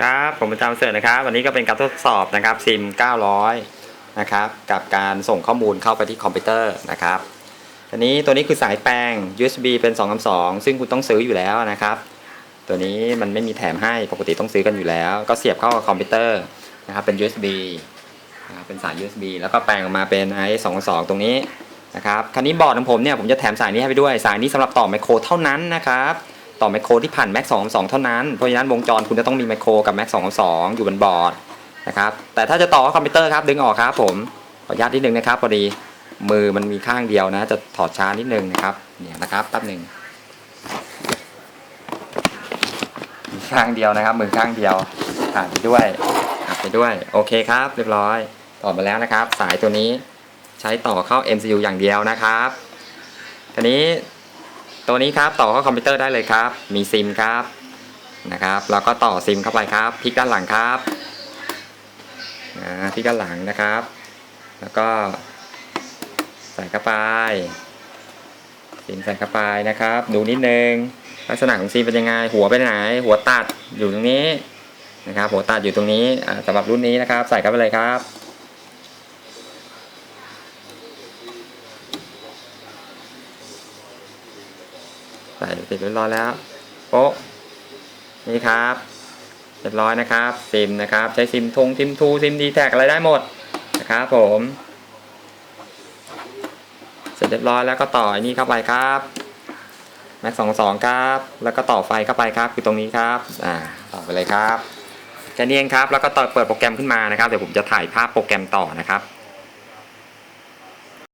ครับผมป็นจามเสิร์ชนะครับ วันนี้ก็เป็นการทดสอบนะครับซิม 900 นะครับ กับการส่งข้อมูลเข้าไปที่คอมพิวเตอร์นะครับอันนี้ตัวนี้คือสายแปลง USB เป็น2 2 2ซึ่งคุณต้องซื้ออยู่แล้วนะครับ ตัวนี้มันไม่มีแถมให้ปกติต้องซื้อกันอยู่แล้ว ก็เสียบเข้ากับคอมพิวเตอร์นะครับเป็น USB นะครับเป็นสาย USB แล้วก็แปลงออกมาเป็น i 2 2ตรงนี้นะครับคันนี้บอร์ดของผมเนี่ยผมจะแถมสายนี้ให้ไปด้วย สายนี้สำหรับต่อไมโครเท่านั้นนะครับ ต่อไมโครที่ผ่าน Mac 2 2เท่านั้น เพราะฉะนั้นวงจรคุณจะต้องมีไมโครกับ Mac 2 2องสองอยู่บนบอร์ดนะครับ แต่ถ้าจะต่อคอมพิวเตอร์ครับดึงออกครับผม ขออนุญาตนิดนึงนะครับพอดีมือมันมีข้างเดียวนะ จะถอดช้านิดนึงนะครับ เนี่ยนะครับแป๊บหนึ่งข้างเดียวนะครับ มือข้างเดียวผ่านไปด้วยอัดไปด้วย โอเคครับ เรียบร้อย ต่อมาแล้วนะครับ สายตัวนี้ใช้ต่อเข้า MCU อย่างเดียวนะครับทีนี้ ตัวนี้ครับต่อเข้าคอมพิวเตอร์ได้เลยครับ มีซิมครับนะครับแล้วก็ต่อซิมเข้าไปครับพลิกด้านหลังครับอ่าพลิกด้านหลังนะครับ แล้วก็ใส่เข้าไปซิมใส่เข้าไปนะครับ ดูนิดนึงลักษณะของซิมเป็นยังไง หัวเป็นไหน หัวตัดอยู่ตรงนี้นะครับ หัวตัดอยู่ตรงนี้อ่าสำหรับรุ่นนี้นะครับ ใส่เข้าไปเลยครับ ส่เสร็จเรียบร้อยแล้วโป๊ะนี่ครับเรียบร้อยนะครับซิมนะครับใช้ซิมทงซิมทูซิมดีแท็กอะไรได้หมดนะครับผม เสร็จเรียบร้อยแล้วก็ต่ออนนี้เข้าไปครับแม็กสองสองครับ แล้วก็ต่อไฟเข้าไปครับคือตรงนี้ครับอ่าต่อไปเลยครับแค่นี้เองครับแล้วก็ต่อเปิดโปรแกรมขึ้นมานะครับเดี๋ยวผมจะถ่ายภาพโปรแกรมต่อนะครับ